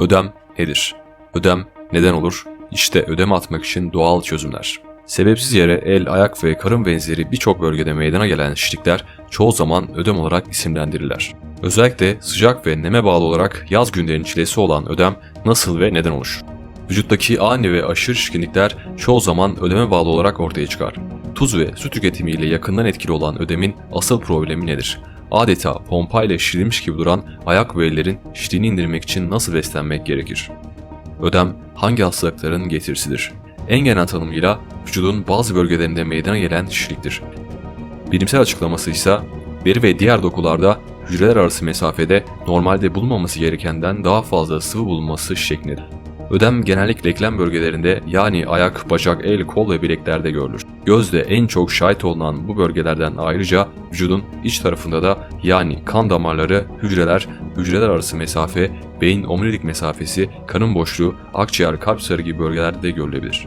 Ödem nedir? Ödem neden olur? İşte ödem atmak için doğal çözümler. Sebepsiz yere el, ayak ve karın benzeri birçok bölgede meydana gelen şişlikler çoğu zaman ödem olarak isimlendirirler. Özellikle sıcak ve neme bağlı olarak yaz günlerinin çilesi olan ödem nasıl ve neden oluşur? Vücuttaki ani ve aşırı şişkinlikler çoğu zaman ödeme bağlı olarak ortaya çıkar. Tuz ve su tüketimiyle yakından etkili olan ödemin asıl problemi nedir? Adeta pompayla şişirilmiş gibi duran ayak ve ellerin şişliğini indirmek için nasıl beslenmek gerekir? Ödem hangi hastalıkların getirisidir? En genel tanımıyla vücudun bazı bölgelerinde meydana gelen şişliktir. Bilimsel açıklaması ise deri ve diğer dokularda hücreler arası mesafede normalde bulunmaması gerekenden daha fazla sıvı bulunması şeklindedir. Ödem genellikle eklem bölgelerinde yani ayak, bacak, el, kol ve bileklerde görülür. Gözde en çok şahit olunan bu bölgelerden ayrıca vücudun iç tarafında da yani kan damarları, hücreler, hücreler arası mesafe, beyin omurilik mesafesi, kanın boşluğu, akciğer, kalp sarı gibi bölgelerde de görülebilir.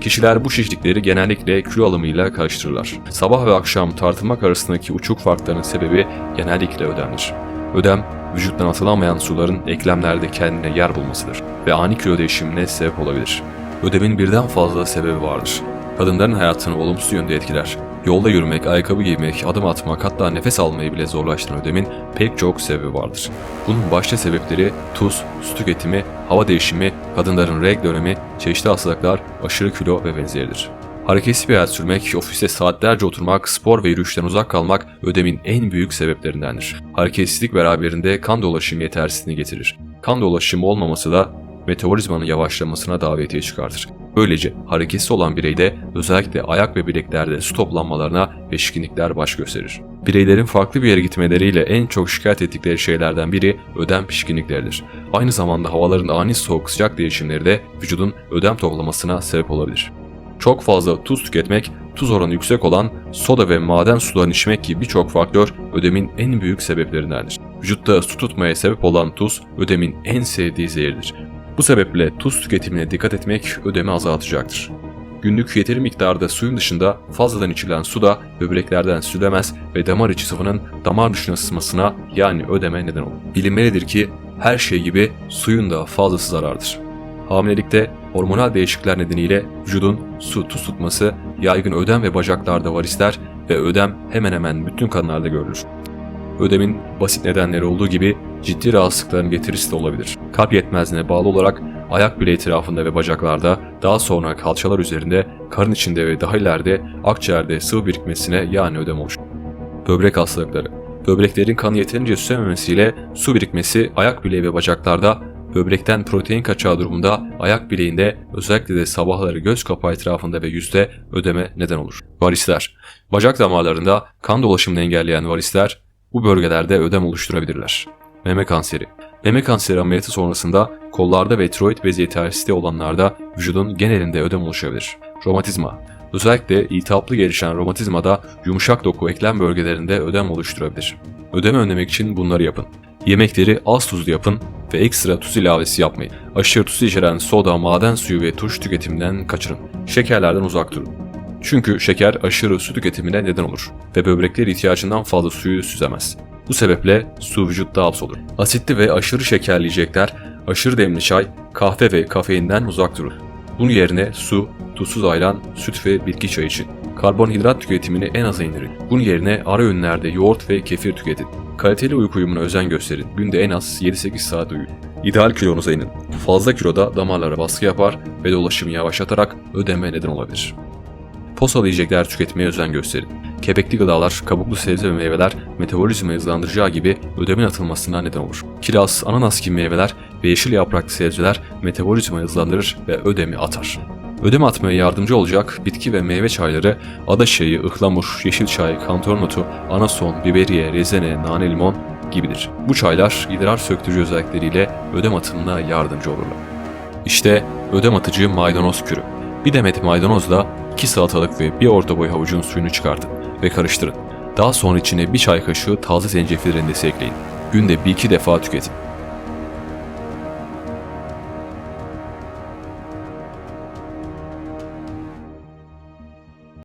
Kişiler bu şişlikleri genellikle kilo alımıyla karıştırırlar. Sabah ve akşam tartılmak arasındaki uçuk farkların sebebi genellikle ödemdir. Ödem, vücuttan atılamayan suların eklemlerde kendine yer bulmasıdır ve ani kilo değişimine sebep olabilir. Ödemin birden fazla sebebi vardır. Kadınların hayatını olumsuz yönde etkiler. Yolda yürümek, ayakkabı giymek, adım atmak hatta nefes almayı bile zorlaştıran ödemin pek çok sebebi vardır. Bunun başta sebepleri tuz, su tüketimi, hava değişimi, kadınların regl dönemi, çeşitli hastalıklar, aşırı kilo ve benzeridir. Hareketsiz bir hayat sürmek, ofiste saatlerce oturmak, spor ve yürüyüşten uzak kalmak ödemin en büyük sebeplerindendir. Hareketsizlik beraberinde kan dolaşımı yetersizliğini getirir. Kan dolaşımı olmaması da metabolizmanın yavaşlamasına davetiye çıkartır. Böylece hareketsiz olan bireyde özellikle ayak ve bileklerde su toplanmalarına ve şişkinlikler baş gösterir. Bireylerin farklı bir yere gitmeleriyle en çok şikayet ettikleri şeylerden biri ödem pişkinlikleridir. Aynı zamanda havaların ani soğuk sıcak değişimleri de vücudun ödem toplamasına sebep olabilir. Çok fazla tuz tüketmek, tuz oranı yüksek olan soda ve maden sularını içmek gibi birçok faktör ödemin en büyük sebeplerindendir. Vücutta su tutmaya sebep olan tuz ödemin en sevdiği zehirdir. Bu sebeple tuz tüketimine dikkat etmek ödemi azaltacaktır. Günlük yeteri miktarda suyun dışında fazladan içilen su da böbreklerden süzülemez ve damar içi sıvının damar dışına sızmasına yani ödeme neden olur. Bilinmelidir ki her şey gibi suyun da fazlası zarardır. Hamilelikte hormonal değişiklikler nedeniyle vücudun su tutması, yaygın ödem ve bacaklarda varisler ve ödem hemen hemen bütün kadınlarda görülür. Ödemin basit nedenleri olduğu gibi ciddi rahatsızlıkların getirisi de olabilir. Kalp yetmezliğine bağlı olarak ayak bileği etrafında ve bacaklarda, daha sonra kalçalar üzerinde, karın içinde ve daha ileride akciğerde sıvı birikmesine yani ödem oluşur. Böbrek hastalıkları Böbreklerin kanı yeterince süzememesiyle su birikmesi ayak bileği ve bacaklarda böbrekten protein kaçağı durumunda ayak bileğinde özellikle de sabahları göz kapağı etrafında ve yüzde ödeme neden olur. Varisler Bacak damarlarında kan dolaşımını engelleyen varisler bu bölgelerde ödem oluşturabilirler. Meme kanseri Meme kanseri ameliyatı sonrasında kollarda ve tiroid bezi yetersizliği olanlarda vücudun genelinde ödem oluşabilir. Romatizma Özellikle iltihaplı gelişen romatizmada yumuşak doku eklem bölgelerinde ödem oluşturabilir. Ödem önlemek için bunları yapın. Yemekleri az tuzlu yapın ve ekstra tuz ilavesi yapmayın. Aşırı tuz içeren soda, maden suyu ve tuş tüketiminden kaçırın. Şekerlerden uzak durun. Çünkü şeker aşırı su tüketimine neden olur ve böbrekler ihtiyacından fazla suyu süzemez. Bu sebeple su vücutta hapsolur. Asitli ve aşırı şekerli yiyecekler, aşırı demli çay, kahve ve kafeinden uzak durun. Bunun yerine su, tuzsuz ayran, süt ve bitki çayı için. Karbonhidrat tüketimini en aza indirin. Bunun yerine ara öğünlerde yoğurt ve kefir tüketin. Kaliteli uyku uyumuna özen gösterin. Günde en az 7-8 saat uyuyun. İdeal kilonuza inin. Fazla kiloda damarlara baskı yapar ve dolaşımı yavaşlatarak ödeme neden olabilir. Posalı yiyecekler tüketmeye özen gösterin. Kepekli gıdalar, kabuklu sebze ve meyveler metabolizmayı hızlandıracağı gibi ödemin atılmasına neden olur. Kiraz, ananas gibi meyveler ve yeşil yapraklı sebzeler metabolizmayı hızlandırır ve ödemi atar. Ödem atmaya yardımcı olacak bitki ve meyve çayları ada çayı, ıhlamur, yeşil çay, kantaron otu, anason, biberiye, rezene, nane limon gibidir. Bu çaylar idrar söktürücü özellikleriyle ödem atımına yardımcı olurlar. İşte ödem atıcı maydanoz kürü. Bir demet maydanozla 2 salatalık ve bir orta boy havucun suyunu çıkartın ve karıştırın. Daha sonra içine bir çay kaşığı taze zencefil rendesi ekleyin. Günde bir iki defa tüketin.